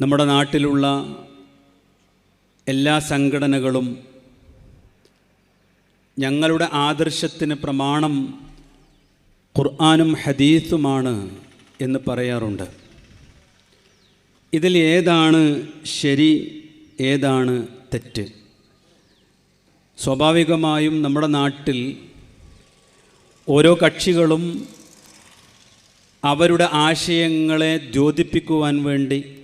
നമ്മുടെ നാട്ടിലുള്ള എല്ലാ സംഘടനകളും ഞങ്ങളുടെ ആദർശത്തിന് പ്രമാണം ഖുർആാനും ഹദീസുമാണ് എന്ന് പറയാറുണ്ട്. ഇതിൽ ഏതാണ് ശരി ഏതാണ് തെറ്റ്? സ്വാഭാവികമായും നമ്മുടെ നാട്ടിൽ ഓരോ കക്ഷികളും അവരുടെ ആശയങ്ങളെ ദ്യോതിപ്പിക്കുവാൻ വേണ്ടി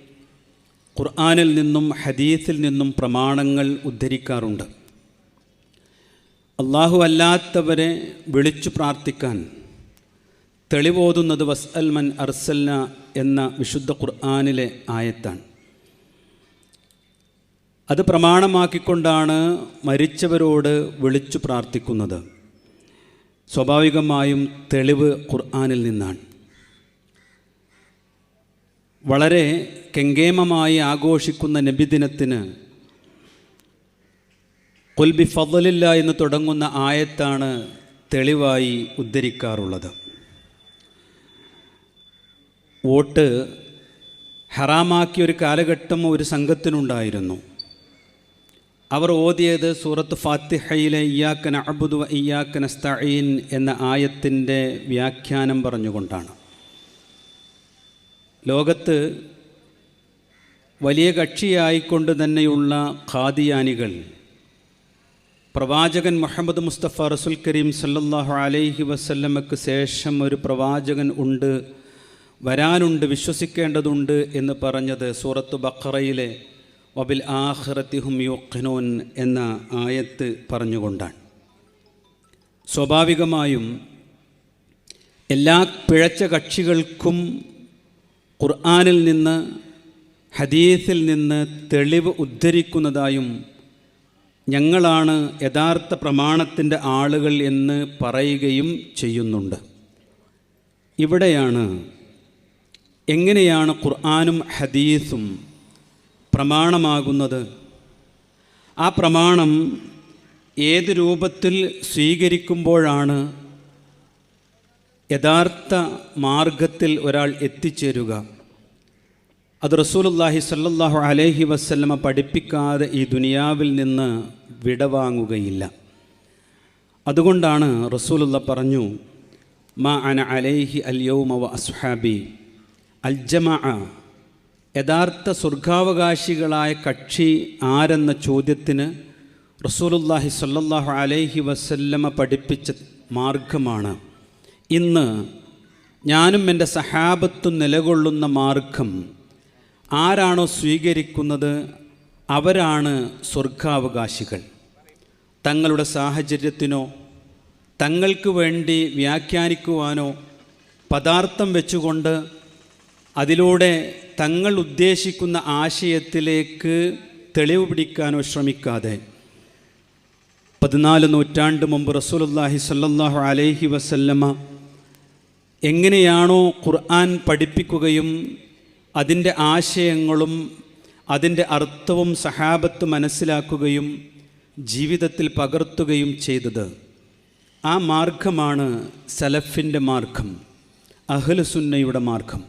ഖുർആാനിൽ നിന്നും ഹദീസിൽ നിന്നും പ്രമാണങ്ങൾ ഉദ്ധരിക്കാറുണ്ട്. അള്ളാഹു അല്ലാത്തവരെ വിളിച്ചു പ്രാർത്ഥിക്കാൻ തെളിവോതുന്നത് വസ് മൻ അർസല്ല എന്ന വിശുദ്ധ ഖുർആാനിലെ ആയത്താണ്. അത് പ്രമാണമാക്കിക്കൊണ്ടാണ് മരിച്ചവരോട് വിളിച്ചു പ്രാർത്ഥിക്കുന്നത്. സ്വാഭാവികമായും തെളിവ് ഖുർആാനിൽ നിന്നാണ്. വളരെ കെങ്കേമമായി ആഘോഷിക്കുന്ന നബിദിനത്തിന് കൊൽബി ഫضലില്ല എന്ന് തുടങ്ങുന്ന ആയത്താണ് തെളിവായി ഉദ്ധരിക്കാറുള്ളത്. വോട്ട് ഹറാമാക്കിയ ഒരു കാലഘട്ടം ഒരു സംഘത്തിനുണ്ടായിരുന്നു. അവർ ഓതിയത് സൂറത്ത് ഫാത്തിഹയിലെ ഇയാക്കന അബുദു ഇയാക്കന സ്തഈൻ എന്ന ആയത്തിന്റെ വ്യാഖ്യാനം പറഞ്ഞുകൊണ്ടാണ്. ലോകത്ത് വലിയ കക്ഷിയായിക്കൊണ്ട് തന്നെയുള്ള ഖാദിയാനികൾ. പ്രവാചകൻ മുഹമ്മദ് മുസ്തഫ റസുൽ കരീം സല്ലാഹു അലൈഹി വസല്ലമക്ക് ശേഷം ഒരു പ്രവാചകൻ ഉണ്ട് വരാനുണ്ട് വിശ്വസിക്കേണ്ടതുണ്ട് എന്ന് പറഞ്ഞത് സൂറത്ത് ബഖറയിലെ വബിൽ ആഹ്റത്തിഹും യുഖ്നൂൻ എന്ന ആയത്ത് പറഞ്ഞുകൊണ്ടാണ്. സ്വാഭാവികമായും എല്ലാ പിഴച്ച കക്ഷികൾക്കും ഖുർആാനിൽ നിന്ന് ഹദീസിൽ നിന്ന് തെളിവ് ഉദ്ധരിക്കുന്നതായും ഞങ്ങളാണ് യഥാർത്ഥ പ്രമാണത്തിന്റെ ആളുകൾ എന്ന് പറയുകയും ചെയ്യുന്നുണ്ട്. ഇവിടെയാണ് എങ്ങനെയാണ് ഖുർആാനും ഹദീസും പ്രമാണമാകുന്നത്? ആ പ്രമാണം ഏത് രൂപത്തിൽ സ്വീകരിക്കുമ്പോഴാണ് യഥാർത്ഥ മാർഗത്തിൽ ഒരാൾ എത്തിച്ചേരുക? അത് റസൂലുല്ലാഹി സല്ലാഹു അലൈഹി വസല്ലമ പഠിപ്പിക്കാതെ ഈ ദുനിയാവിൽ നിന്ന് വിടവാങ്ങുകയില്ല. അതുകൊണ്ടാണ് റസൂലുള്ള പറഞ്ഞു മാ അന അലൈഹി അൽ യൗമ വ അസ്ഹാബി അൽ ജമാ യഥാർത്ഥ സ്വർഗാവകാശികളായ കക്ഷി ആരെന്ന ചോദ്യത്തിന് റസൂലുല്ലാഹി സല്ലാഹു അലൈഹി വസല്ലമ പഠിപ്പിച്ച മാർഗമാണ്. ഇന്ന് ഞാനും എന്റെ സഹാബത്തും നിലകൊള്ളുന്ന മാർഗം ആരാണോ സ്വീകരിക്കുന്നത് അവരാണ് സ്വർഗാവകാശികൾ തങ്ങളുടെ സാഹചര്യത്തിനോ തങ്ങൾക്ക് വേണ്ടി വ്യാഖ്യാനിക്കുവാനോ പദാർത്ഥം വെച്ചുകൊണ്ട് അതിലൂടെ തങ്ങൾ ഉദ്ദേശിക്കുന്ന ആശയത്തിലേക്ക് തെളിവ് പിടിക്കാനോ ശ്രമിക്കാതെ പതിനാല് നൂറ്റാണ്ട് മുമ്പ് റസൂലുല്ലാഹി സല്ലാഹു അലൈഹി വസല്ലമ്മ എങ്ങനെയാണോ ഖുർആൻ പഠിപ്പിക്കുകയും അതിന്റെ ആശയങ്ങളും അതിന്റെ അർത്ഥവും സഹാബത്ത് മനസ്സിലാക്കുകയും ജീവിതത്തിൽ പകർത്തുകയും ചെയ്തത്. ആ മാർഗമാണ് സലഫിന്റെ മാർഗം അഹ്ലുസുന്നയുടെ മാർഗം.